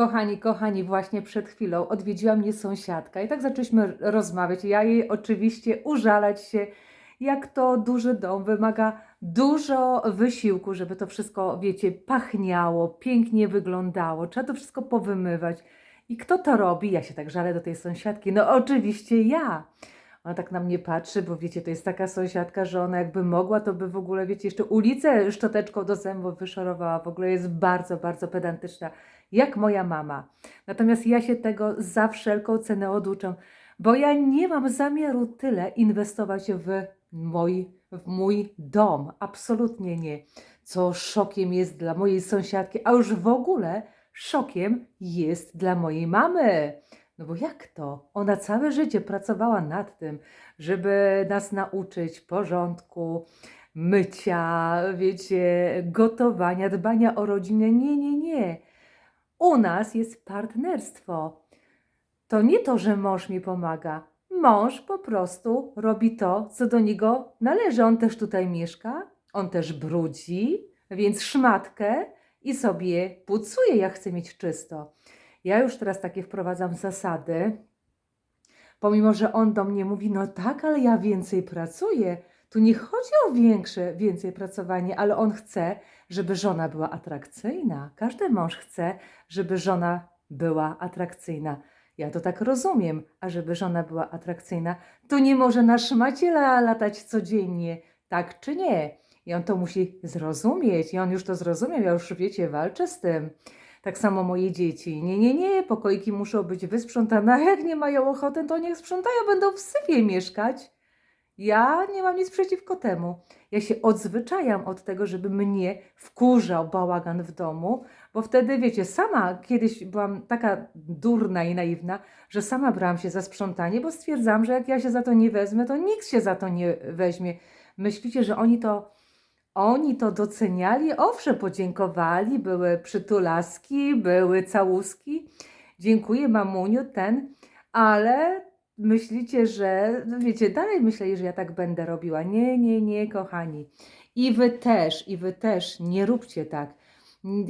Kochani, kochani, właśnie przed chwilą odwiedziła mnie sąsiadka i tak zaczęliśmy rozmawiać. Ja jej oczywiście użalać się, jak to duży dom wymaga dużo wysiłku, żeby to wszystko, wiecie, pachniało, pięknie wyglądało. Trzeba to wszystko powymywać. I kto to robi? Ja się tak żalę do tej sąsiadki. No oczywiście ja. Ona tak na mnie patrzy, bo wiecie, to jest taka sąsiadka, że ona jakby mogła, to by w ogóle, wiecie, jeszcze ulicę szczoteczką do zębów wyszorowała. W ogóle jest bardzo, bardzo pedantyczna, jak moja mama. Natomiast ja się tego za wszelką cenę oduczę, bo ja nie mam zamiaru tyle inwestować w mój, w mój dom. Absolutnie nie. Co szokiem jest dla mojej sąsiadki, a już w ogóle szokiem jest dla mojej mamy. No bo jak to? Ona całe życie pracowała nad tym, żeby nas nauczyć porządku, mycia, wiecie, gotowania, dbania o rodzinę. Nie, nie, nie. U nas jest partnerstwo. To nie to, że mąż mi pomaga. Mąż po prostu robi to, co do niego należy. On też tutaj mieszka, on też brudzi, więc szmatkę i sobie pucuje, jak chce mieć czysto. Ja już teraz takie wprowadzam zasady, pomimo że on do mnie mówi, no tak, ale ja więcej pracuję. Tu nie chodzi o większe, więcej pracowanie, ale on chce, żeby żona była atrakcyjna. Każdy mąż chce, żeby żona była atrakcyjna. Ja to tak rozumiem, a żeby żona była atrakcyjna, to nie może na szmacie la- latać codziennie, tak czy nie? I on to musi zrozumieć. I on już to zrozumiał, ja już wiecie, walczę z tym. Tak samo moje dzieci. Nie, nie, nie, pokoiki muszą być wysprzątane, a jak nie mają ochoty, to niech sprzątają, będą w syfie mieszkać. Ja nie mam nic przeciwko temu. Ja się odzwyczajam od tego, żeby mnie wkurzał bałagan w domu, bo wtedy, wiecie, sama kiedyś byłam taka durna i naiwna, że sama brałam się za sprzątanie, bo stwierdzam, że jak ja się za to nie wezmę, to nikt się za to nie weźmie. Myślicie, że oni to, oni to doceniali? Owszem, podziękowali, były przytulaski, były całuski. Dziękuję, mamuniu, ten, ale myślicie, że, no wiecie, dalej myśleli, że ja tak będę robiła. Nie, nie, nie, kochani. I wy też, i wy też nie róbcie tak.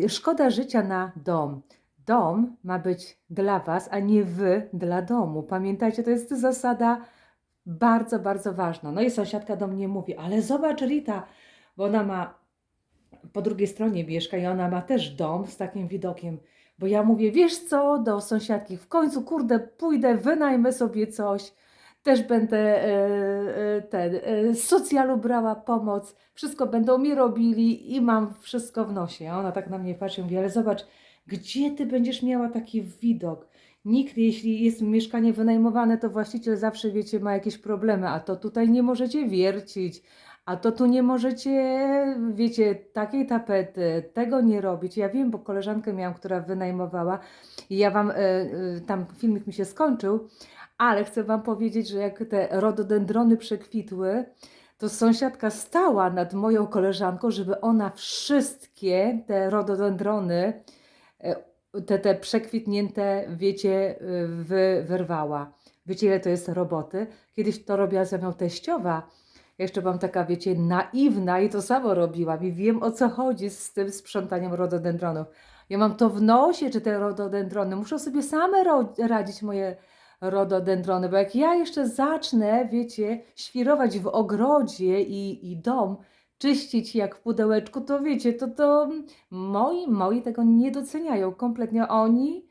Szkoda życia na dom. Dom ma być dla was, a nie wy dla domu. Pamiętajcie, to jest zasada bardzo, bardzo ważna. No i sąsiadka do mnie mówi, ale zobacz Rita, bo ona ma po drugiej stronie mieszka i ona ma też dom z takim widokiem. Bo ja mówię, wiesz co, do sąsiadki, w końcu, kurde, pójdę, wynajmę sobie coś, też będę e, e, ten, e, socjalu brała pomoc, wszystko będą mi robili i mam wszystko w nosie. A ona tak na mnie patrzy mówi, ale zobacz, gdzie ty będziesz miała taki widok? Nikt, jeśli jest mieszkanie wynajmowane, to właściciel zawsze, wiecie, ma jakieś problemy, a to tutaj nie możecie wiercić, a to tu nie możecie, wiecie, takiej tapety, tego nie robić. Ja wiem, bo koleżankę miałam, która wynajmowała i ja wam, y, y, tam filmik mi się skończył, ale chcę wam powiedzieć, że jak te rododendrony przekwitły, to sąsiadka stała nad moją koleżanką, żeby ona wszystkie te rododendrony, y, te, te przekwitnięte, wiecie, wy, wyrwała. Wiecie, ile to jest roboty? Kiedyś to robiła ze mną teściowa, jeszcze byłam taka, wiecie, naiwna i to samo robiłam i wiem o co chodzi z tym sprzątaniem rododendronów. Ja mam to w nosie, czy te rododendrony. Muszą sobie same radzić moje rododendrony, bo jak ja jeszcze zacznę, wiecie, świrować w ogrodzie i, i dom, czyścić jak w pudełeczku, to wiecie, to, to moi, moi tego nie doceniają kompletnie. Oni,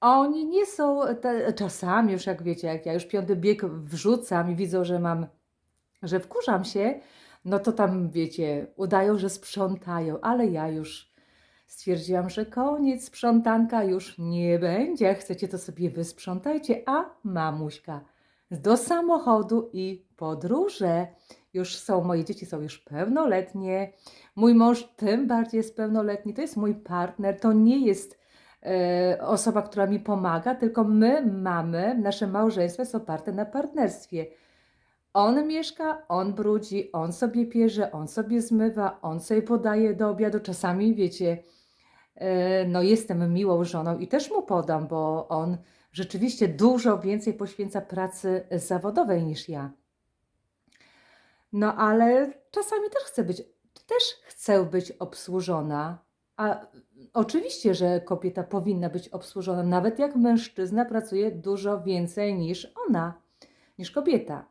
oni nie są, te, czasami już jak wiecie, jak ja już piąty bieg wrzucam i widzą, że mam że wkurzam się, no to tam, wiecie, udają, że sprzątają, ale ja już stwierdziłam, że koniec, sprzątanka już nie będzie. Chcecie, to sobie wysprzątajcie, a mamuśka do samochodu i podróże. Już są, moje dzieci są już pełnoletnie, mój mąż tym bardziej jest pełnoletni, to jest mój partner, to nie jest e, osoba, która mi pomaga, tylko my mamy, nasze małżeństwo jest oparte na partnerstwie. On mieszka, on brudzi, on sobie pierze, on sobie zmywa, on sobie podaje do obiadu. Czasami, wiecie, e, no jestem miłą żoną i też mu podam, bo on rzeczywiście dużo więcej poświęca pracy zawodowej niż ja. No ale czasami też chcę być, też chcę być obsłużona, A oczywiście, że kobieta powinna być obsłużona, nawet jak mężczyzna pracuje dużo więcej niż ona, niż kobieta.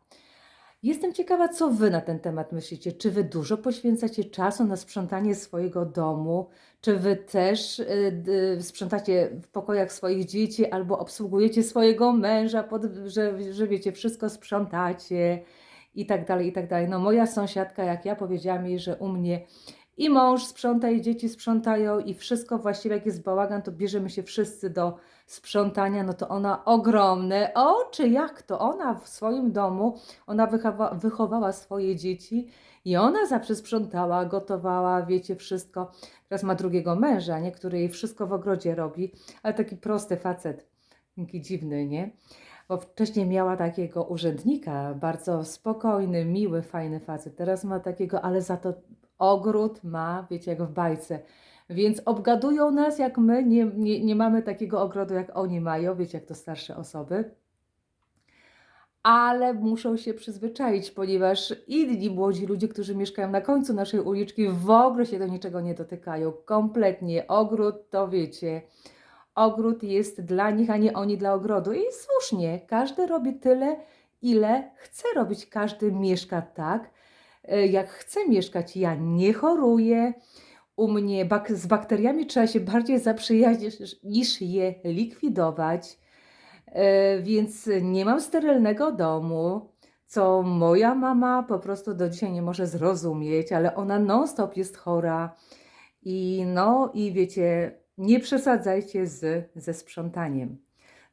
Jestem ciekawa, co Wy na ten temat myślicie. Czy Wy dużo poświęcacie czasu na sprzątanie swojego domu? Czy Wy też y, d- sprzątacie w pokojach swoich dzieci albo obsługujecie swojego męża, pod, że, że wiecie, wszystko sprzątacie i tak dalej, i tak dalej. No moja sąsiadka, jak ja powiedziała mi, że u mnie i mąż sprząta, i dzieci sprzątają, i wszystko właściwie, jak jest bałagan, to bierzemy się wszyscy do sprzątania, no to ona ogromne oczy, jak to ona w swoim domu, ona wychowa, wychowała swoje dzieci i ona zawsze sprzątała, gotowała, wiecie, wszystko. Teraz ma drugiego męża, nie? który jej wszystko w ogrodzie robi, ale taki prosty facet, taki dziwny, nie? Bo wcześniej miała takiego urzędnika, bardzo spokojny, miły, fajny facet. Teraz ma takiego, ale za to ogród ma, wiecie, jak w bajce. Więc obgadują nas, jak my nie, nie, nie mamy takiego ogrodu, jak oni mają, wiecie, jak to starsze osoby. Ale muszą się przyzwyczaić, ponieważ inni młodzi ludzie, którzy mieszkają na końcu naszej uliczki, w ogóle się do niczego nie dotykają. Kompletnie. Ogród to wiecie. Ogród jest dla nich, a nie oni dla ogrodu. I słusznie, każdy robi tyle, ile chce robić. Każdy mieszka tak, jak chce mieszkać. Ja nie choruję. U mnie bak z bakteriami trzeba się bardziej zaprzyjaźnić niż je likwidować. E, więc nie mam sterylnego domu, co moja mama po prostu do dzisiaj nie może zrozumieć, ale ona non-stop jest chora. I no, i wiecie, nie przesadzajcie z, ze sprzątaniem.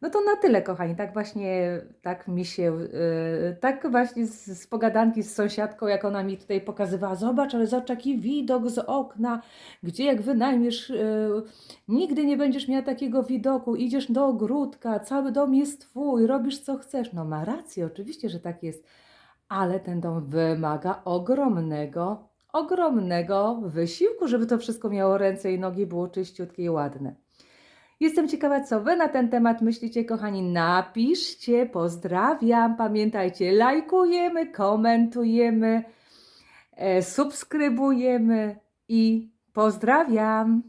No to na tyle, kochani. Tak właśnie, tak mi się, yy, tak właśnie z, z pogadanki z sąsiadką, jak ona mi tutaj pokazywała, zobacz, ale zobacz jaki widok z okna, gdzie jak wynajmiesz, yy, nigdy nie będziesz miała takiego widoku, idziesz do ogródka, cały dom jest twój, robisz co chcesz. No ma rację, oczywiście, że tak jest, ale ten dom wymaga ogromnego, ogromnego wysiłku, żeby to wszystko miało ręce i nogi, było czyściutkie i ładne. Jestem ciekawa, co Wy na ten temat myślicie, kochani. Napiszcie, pozdrawiam. Pamiętajcie, lajkujemy, komentujemy, e, subskrybujemy i pozdrawiam.